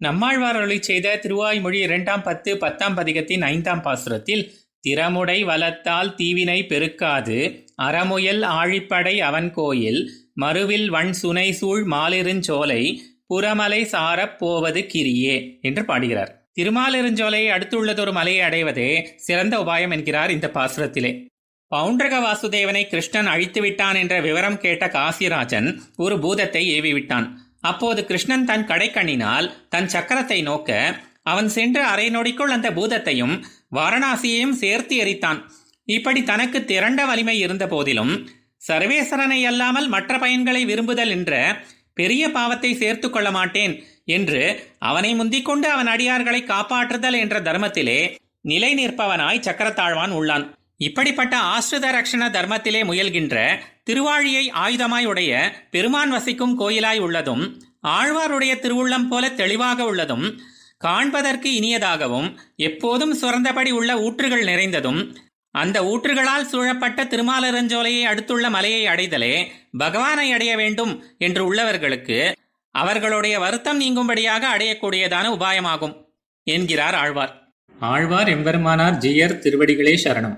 நம்மாழ்வார் அருளி செய்த திருவாய்மொழி இரண்டாம் பத்து பத்தாம் பதிகத்தின் ஐந்தாம் பாசுரத்தில் திறமுடை வலத்தால் தீவினை பெருக்காது அறமுயல் ஆழிப்படை அவன் கோயில் மறுவில் வன் சுனை சூழ் மாலிருஞ்சோலை புறமலை சாரப் போவது கிரியே என்று பாடுகிறார். திருமாலிருஞ்சோலை அடுத்துள்ளதொரு மலையை அடைவதே சிறந்த உபாயம் என்கிறார் இந்த பாசுரத்திலே. பவுண்டரக வாசுதேவனை கிருஷ்ணன் அழித்து விட்டான் என்ற விவரம் கேட்ட காசிராஜன் ஒரு பூதத்தை ஏவி விட்டான் அப்போது கிருஷ்ணன் தன் கடைக்கண்ணினால் தன் சக்கரத்தை நோக்க அவன் சென்று அரை நொடிக்குள் அந்த பூதத்தையும் வாரணாசியையும் சேர்த்து எரித்தான். இப்படி தனக்கு திரண்ட வலிமை இருந்த போதிலும் சர்வேஸ்வரனை அல்லாமல் மற்ற பயன்களை விரும்புதல் என்ற பெரிய பாவத்தை சேர்த்து கொள்ள மாட்டேன் என்று அவனை முந்திக்கொண்டு அவன் அடியார்களை காப்பாற்றுதல் என்ற தர்மத்திலே நிலை நிற்பவனாய் சக்கரத்தாழ்வான் உள்ளான். இப்படிப்பட்ட ஆஸ்ரித ரக்ஷண தர்மத்திலே முயல்கின்ற திருவாழியை ஆயுதமாய் உடைய பெருமான் வசிக்கும் கோயிலாய் உள்ளதும் ஆழ்வாருடைய திருவுள்ளம் போல தெளிவாக உள்ளதும் காண்பதற்கு இனியதாகவும் எப்போதும் சுரந்தபடி உள்ள ஊற்றுகள் நிறைந்ததும் அந்த ஊற்றுகளால் சூழப்பட்ட திருமாலரஞ்சோலையை அடுத்துள்ள மலையை அடைதலே பகவானை அடைய வேண்டும் என்று உள்ளவர்களுக்கு அவர்களுடைய வருத்தம் நீங்கும்படியாக அடையக்கூடியதான உபாயமாகும் என்கிறார் ஆழ்வார். ஆழ்வார் எம்பெருமானார் ஜியர் திருவடிகளே சரணம்.